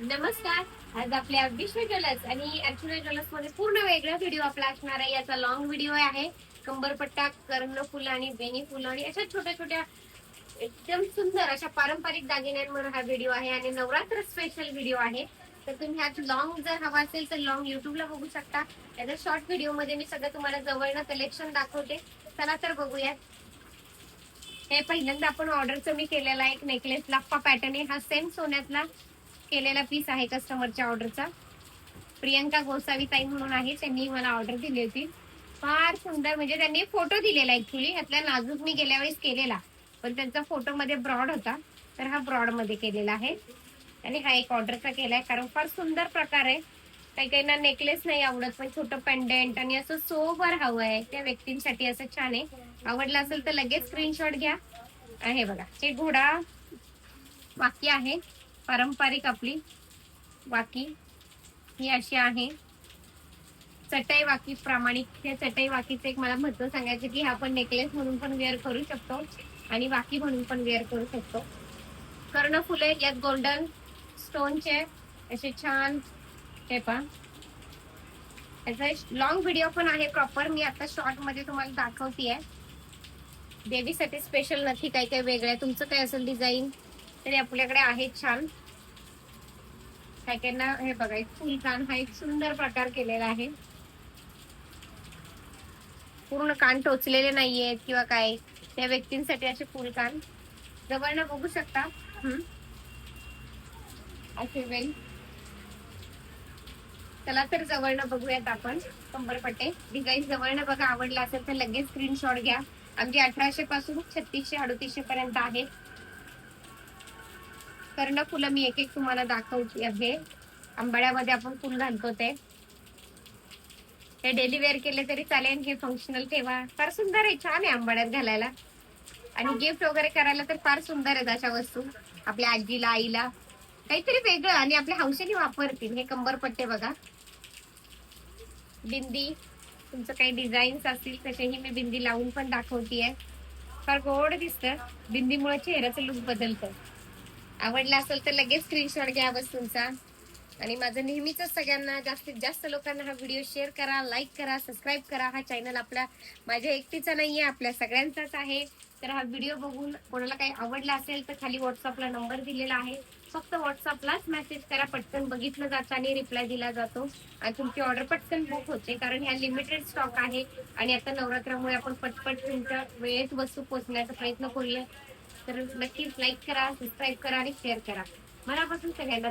नमस्कार. आज आपल्या विश्व ज्वेलर्स आणि अर्चना ज्वेलर्समध्ये पूर्ण वेगळा व्हिडिओ आपला असणार आहे. याचा लॉंग व्हिडिओ आहे. कंबरपट्टा कर्णफुलं आणि बेनी फुलं आणि अशा छोट्या छोट्या एकदम सुंदर अशा पारंपरिक दागिन्यांवर हा व्हिडिओ आहे आणि नवरात्र स्पेशल व्हिडिओ आहे. तर तुम्ही आज लॉंग जर हवा असेल तर लॉंग युट्यूबला बघू शकता. त्याच्या शॉर्ट व्हिडिओमध्ये मी सगळं तुम्हाला जवळनं कलेक्शन दाखवते. चला तर बघूयात. हे पहिल्यांदा आपण ऑर्डरचं मी केलेला एक नेकलेस लाप्पा पॅटर्न आहे. हा सेम सोन्यातला. केलेला पीस आहे कस्टमरच्या ऑर्डरचा प्रियंका गोसावी ताई म्हणून आहे त्यांनी मला ऑर्डर दिली होती. फार सुंदर म्हणजे त्यांनी फोटो दिलेला ऍक्च्युली ह्यातल्या नाजूक मी गेल्या वेळेस केलेला. पण त्यांचा फोटो मध्ये ब्रॉड होता तर हा ब्रॉडमध्ये केलेला आहे. आणि हा एक ऑर्डरचा केलाय कारण फार सुंदर प्रकार आहे. काही काहींना नेकलेस नाही आवडत पण छोटं पेंडेंट आणि असं सोबर हवं आहे त्या व्यक्तींसाठी असं छान आहे. आवडलं असेल तर लगेच स्क्रीनशॉट घ्या. आहे बघा हे घोडा बाकी आहे पारंपरिक आपली वाकी ही अशी आहे. चटई वाकी प्रामाणिक. या चटई वाकीचं एक मला महत्त्व सांगायचं की आपण नेकलेस म्हणून पण वेअर करू शकतो आणि वाकी म्हणून पण वेअर करू शकतो. कर्ण फुले यात गोल्डन स्टोनचे असे छान हे पहा. त्याचा लॉंग व्हिडिओ पण आहे प्रॉपर मी आता शॉर्टमध्ये तुम्हाला आहे देवीसाठी स्पेशल नक्की काही काही वेगळं आहे. तुमचं काय असेल डिझाईन तरी आपल्याकडे आहे छान. काय काय हे बघा एक फुलकान हा एक सुंदर प्रकार केलेला आहे. पूर्ण कान टोचलेले नाहीयेत किंवा काय त्या व्यक्तींसाठी असे फुलकान जवळनं बघू शकता. असे वेल. चला तर जवळनं बघूयात आपण. कंबरपट्टे डिझाईन जवळनं बघा आवडला असेल तर लगेच स्क्रीनशॉट घ्या. अगदी अठराशे पासून छत्तीसशे अडतीसशे पर्यंत आहेत कर्ण फुलं मी एक एक तुम्हाला दाखवते आहे. आंबाड्यामध्ये आपण फुल घालतो ते. हे डेली वेअर केले तरी चालेल हे फंक्शनल ठेवा. फार सुंदर आहे छान आहे आंबाड्यात घालायला. आणि गिफ्ट वगैरे करायला तर फार सुंदर आहेत अशा वस्तू. आपल्या आजीला आईला. काहीतरी वेगळं आणि आपल्या हौशेने वापरतील. हे कंबरपट्टे बघा. बिंदी. तुमचं काही डिझाईन्स असतील तसेही मी बिंदी लावून पण दाखवतीये. फार गोड दिसतं. बिंदीमुळे चेहऱ्याचं लुक बदलतं. आवडला असेल तर लगेच स्क्रीनशॉट घ्या बस तुमचा. आणि माझं नेहमीच सगळ्यांना जास्तीत जास्त लोकांना हा व्हिडिओ शेअर करा लाईक करा सबस्क्राईब करा. हा चॅनल आपला माझ्या एकटीचा नाही आहे आपल्या सगळ्यांचाच आहे. तर हा व्हिडिओ बघून कोणाला काही आवडला असेल तर खाली व्हॉट्सअपला नंबर दिलेला आहे. फक्त व्हॉट्सअपलाच मेसेज करा पटकन बघितलं जातं आणि रिप्लाय दिला जातो. आणि तुमची ऑर्डर पटकन बुक होते कारण ह्या लिमिटेड स्टॉक आहे. आणि आता नवरात्रामुळे आपण पटपट तुमच्या वेळेत वस्तू पोहोचण्याचा प्रयत्न करूया. तर नक्कीच लाईक करा सबस्क्राईब करा आणि शेअर करा. मनापासून सगळ्यांना